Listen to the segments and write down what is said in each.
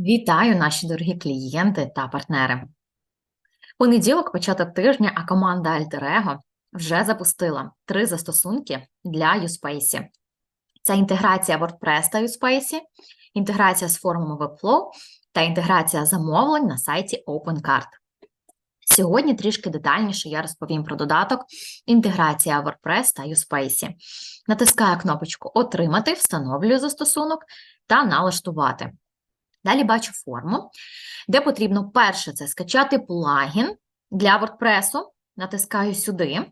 Вітаю, наші дорогі клієнти та партнери. Понеділок, початок тижня, а команда Alter вже запустила три застосунки для USpace. Це інтеграція WordPress та USpace, інтеграція з формами Webflow та інтеграція замовлень на сайті OpenCart. Сьогодні трішки детальніше я розповім про додаток інтеграція WordPress та USpace. Натискаю кнопочку Отримати, встановлюю застосунок та налаштувати. Далі бачу форму, де потрібно перше це скачати плагін для WordPress. Натискаю сюди,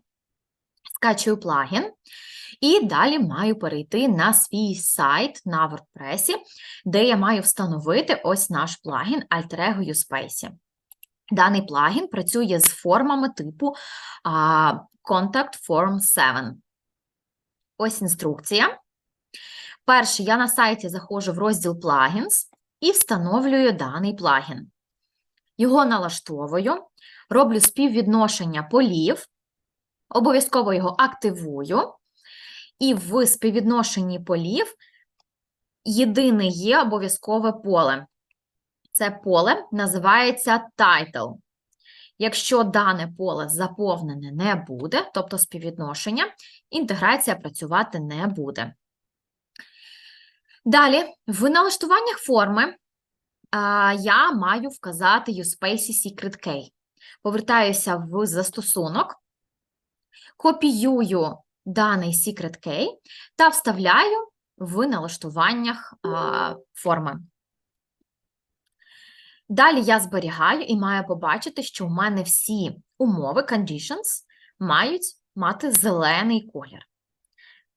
скачую плагін, і далі маю перейти на свій сайт на WordPress, де я маю встановити ось наш плагін Alter Ego USpace. Даний плагін працює з формами типу а, Contact Form 7. Ось інструкція. Перше, я на сайті заходжу в розділ Plugins і встановлюю даний плагін. Його налаштовую, роблю співвідношення полів, обов'язково його активую, і в співвідношенні полів єдине є обов'язкове поле. Це поле називається title. Якщо дане поле заповнене не буде, тобто співвідношення, інтеграція працювати не буде. Далі, в налаштуваннях форми а, я маю вказати USpace Secret Key. Повертаюся в застосунок, копіюю даний Secret Key та вставляю в налаштуваннях а, форми. Далі я зберігаю і маю побачити, що в мене всі умови, conditions, мають мати зелений колір.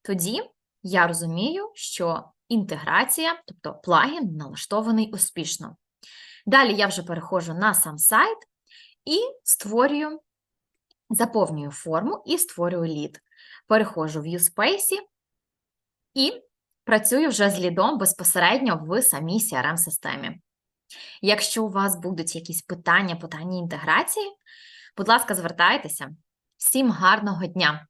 Тоді я розумію, що інтеграція, тобто плагін, налаштований успішно. Далі я вже переходжу на сам сайт і створюю, заповнюю форму і створюю лід. Переходжу в USpace і працюю вже з лідом безпосередньо в самій CRM-системі. Якщо у вас будуть якісь питання по даній інтеграції, будь ласка, звертайтеся. Всім гарного дня!